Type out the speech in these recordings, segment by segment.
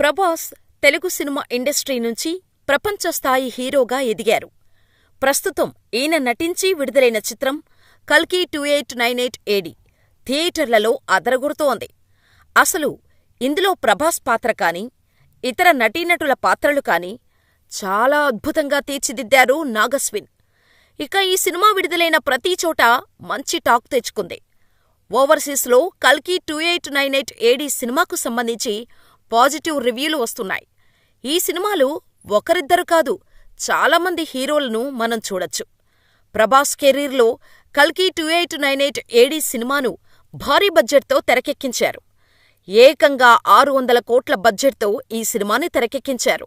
Prabhas Telugu cinema industry నుంచి ప్రపంచ స్థాయి హీరోగా ఎదిగారు. ప్రస్తుతం ఈయన నటించి విడుదలైన చిత్రం కల్కి two eight nine eight AD థియేటర్లలో అదరగొడుతోంది. అసలు ఇందులో ప్రభాస్ పాత్ర కానీ, ఇతర నటీనటుల పాత్రలు కానీ చాలా అద్భుతంగా తీర్చిదిద్దారు నాగస్విన్. ఇక ఈ సినిమా విడుదలైన ప్రతి చోటా మంచి టాక్ తెచ్చుకుంది. ఓవర్సీస్లో కల్కి two eight nine eight AD సినిమాకు సంబంధించి పాజిటివ్ రివ్యూలు వస్తున్నాయి. ఈ సినిమాలో ఒకరిద్దరు కాదు చాలామంది హీరోలను మనం చూడొచ్చు. ప్రభాస్ కెరీర్లో కల్కి two eight nine eight AD సినిమాను భారీ బడ్జెట్తో తెరకెక్కించారు. ఏకంగా ఆరు వందల కోట్ల బడ్జెట్తో ఈ సినిమాని తెరకెక్కించారు.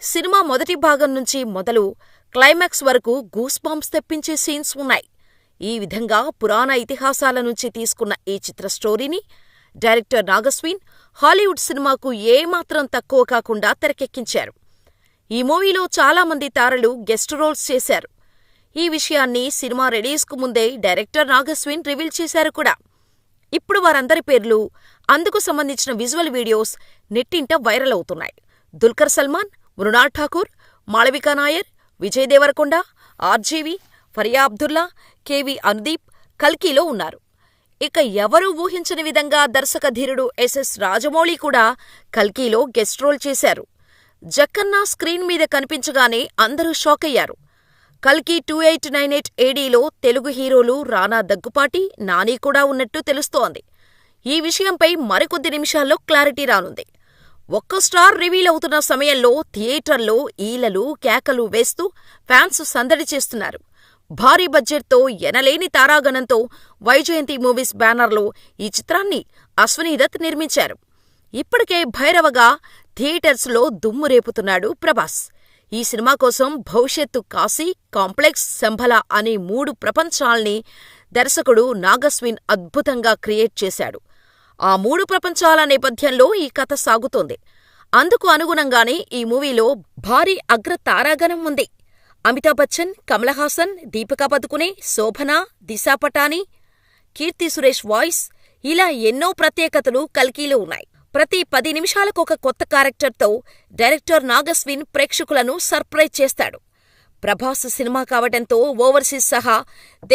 సినిమా మొదటి భాగం నుంచి మొదలు క్లైమాక్స్ వరకు గూస్బాంప్స్ తెప్పించే సీన్స్ ఉన్నాయి. ఈ విధంగా పురాణ ఇతిహాసాల నుంచి తీసుకున్న ఈ చిత్ర స్టోరీని డైరెక్టర్ నాగస్విన్ హాలీవుడ్ సినిమాకు ఏమాత్రం తక్కువ కాకుండా తెరకెక్కించారు. ఈ మూవీలో చాలామంది తారలు గెస్ట్ రోల్స్ చేశారు. ఈ విషయాన్ని సినిమా రిలీజ్కు ముందే డైరెక్టర్ నాగస్విన్ రివీల్ చేశారు కూడా. ఇప్పుడు వారందరి పేర్లు, అందుకు సంబంధించిన విజువల్ వీడియోస్ నెట్టింట వైరల్ అవుతున్నాయి. దుల్కర్ సల్మాన్, మృణాల్ ఠాకూర్, మాళవికా నాయర్, విజయ్ దేవరకొండ, ఆర్జీవి, ఫరియా అబ్దుల్లా, కెవి అనుదీప్ కల్కీలో ఉన్నారు. ఇక ఎవరూ ఊహించని విధంగా దర్శకధీరుడు ఎస్ఎస్ రాజమౌళి కూడా కల్కీలో గెస్ట్ రోల్ చేశారు. జక్కన్న స్క్రీన్ మీద కనిపించగానే అందరూ షాకయ్యారు. కల్కి టూ ఎయిట్ నైన్ ఎయిట్ ఏడీలో తెలుగు హీరోలు రానా దగ్గుపాటి, నాని కూడా ఉన్నట్టు తెలుస్తోంది. ఈ విషయంపై మరికొద్ది నిమిషాల్లో క్లారిటీ రానుంది. ఒక్క స్టార్ రివీల్ అవుతున్న సమయంలో థియేటర్లో ఈలలు, కేకలు వేస్తూ ఫ్యాన్స్ సందడి చేస్తున్నారు. భారీ బడ్జెట్తో ఎనలేని తారాగణంతో వైజయంతి మూవీస్ బ్యానర్లో ఈ చిత్రాన్ని అశ్వనీదత్ నిర్మించారు. ఇప్పటికే భైరవగా థియేటర్స్లో దుమ్ము రేపుతున్నాడు ప్రభాస్. ఈ సినిమా కోసం భవిష్యత్తు కాశీ, కాంప్లెక్స్, శంభల అనే మూడు ప్రపంచాల్ని దర్శకుడు నాగస్విన్ అద్భుతంగా క్రియేట్ చేశాడు. ఆ మూడు ప్రపంచాల నేపథ్యంలో ఈ కథ సాగుతోంది. అందుకు అనుగుణంగానే ఈ మూవీలో భారీ అగ్ర తారాగణం ఉంది. అమితాబ్ బచ్చన్, కమలహాసన్ దీపికా పదుకునే, శోభన, దిశా పటానీ, కీర్తి సురేష్ వాయిస్ ఇలా ఎన్నో ప్రత్యేకతలు కల్కిలో ఉన్నాయి. ప్రతి పది నిమిషాలకొక కొత్త క్యారెక్టర్తో డైరెక్టర్ నాగస్విన్ ప్రేక్షకులను సర్ప్రైజ్ చేస్తాడు. ప్రభాస్ సినిమా కావటంతో ఓవర్సీస్ సహా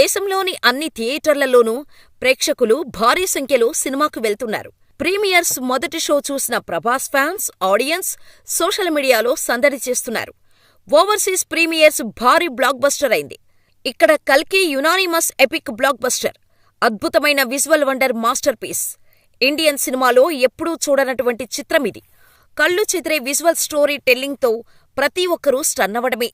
దేశంలోని అన్ని థియేటర్లలోనూ ప్రేక్షకులు భారీ సంఖ్యలో సినిమాకు వెళ్తున్నారు. ప్రీమియర్స్ మొదటి షో చూసిన ప్రభాస్ ఫ్యాన్స్, ఆడియన్స్ సోషల్ మీడియాలో సందడి చేస్తున్నారు. ఓవర్సీస్ ప్రీమియర్స్ భారీ బ్లాక్ బస్టర్ అయింది. ఇక్కడ కల్కి యునానిమస్ ఎపిక్ బ్లాక్ బస్టర్. అద్భుతమైన visual wonder masterpiece. Indian సినిమాలో ఎప్పుడూ చూడనటువంటి చిత్రమిది. కళ్ళు చెదిరే విజువల్ స్టోరీ టెల్లింగ్తో ప్రతి ఒక్కరూ స్టన్నవడమే.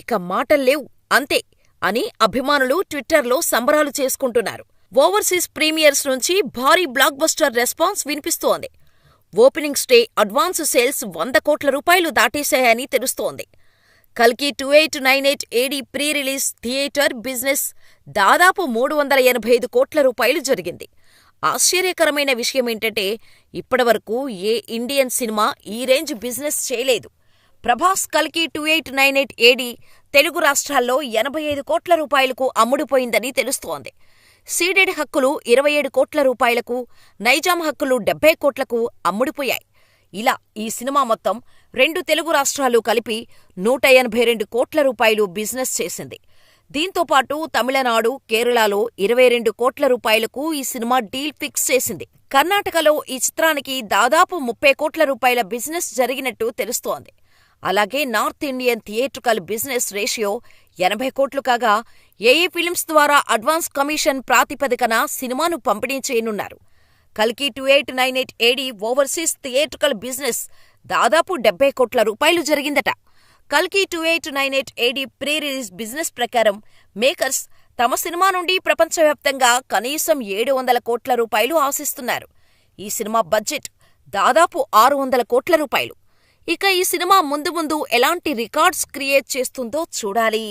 ఇక మాటల్లేవు అంతే అని అభిమానులు ట్విట్టర్లో సంబరాలు చేసుకుంటున్నారు. ఓవర్సీస్ ప్రీమియర్స్ నుంచి భారీ బ్లాక్ బస్టర్ రెస్పాన్స్ వినిపిస్తోంది. ఓపెనింగ్ స్టే అడ్వాన్స్ సేల్స్ వంద కోట్ల రూపాయలు దాటేశాయని తెలుస్తోంది. కల్కి two eight nine eight AD pre release theatre business దాదాపు మూడు వందల ఎనభై ఐదు కోట్ల రూపాయలు జరిగింది. ఆశ్చర్యకరమైన విషయమేంటంటే ఇప్పటివరకు ఏ ఇండియన్ సినిమా ఈ రేంజ్ బిజినెస్ చేయలేదు. ప్రభాస్ కల్కి two eight nine eight AD Telugu రాష్ట్రాల్లో ఎనభై ఐదు కోట్ల రూపాయలకు అమ్ముడుపోయిందని తెలుస్తోంది. సీడెడ్ హక్కులు ఇరవై ఏడు కోట్ల రూపాయలకు, నైజాం హక్కులు డెబ్బై కోట్లకు అమ్ముడుపోయాయి. ఇలా ఈ సినిమా మొత్తం రెండు తెలుగు రాష్ట్రాలు కలిపి నూట ఎనభై రెండు కోట్ల రూపాయలు బిజినెస్ చేసింది. దీంతో పాటు తమిళనాడు, కేరళలో ఇరవై రెండు కోట్ల రూపాయలకు ఈ సినిమా డీల్ ఫిక్స్ చేసింది. కర్ణాటకలో ఈ చిత్రానికి దాదాపు ముప్పై కోట్ల రూపాయల బిజినెస్ జరిగినట్టు తెలుస్తోంది. అలాగే north Indian theatrical business ratio ఎనభై కోట్లు కాగా ఏఏ ఫిల్మ్స్ ద్వారా అడ్వాన్స్ కమిషన్ ప్రాతిపదికన సినిమాను పంపిణీ చేయనున్నారు. కల్కి two eight nine eight AD overseas theatrical business దాదాపు డెబ్బై కోట్ల రూపాయలు జరిగిందట. కల్కి two eight nine eight AD pre release business ప్రకారం మేకర్స్ తమ సినిమా నుండి ప్రపంచవ్యాప్తంగా కనీసం ఏడు వందల కోట్ల రూపాయలు ఆశిస్తున్నారు. ఈ సినిమా బడ్జెట్ దాదాపు ఆరు వందల కోట్ల రూపాయలు. ఇక ఈ సినిమా ముందు ముందు ఎలాంటి రికార్డ్స్ క్రియేట్ చేస్తుందో చూడాలి.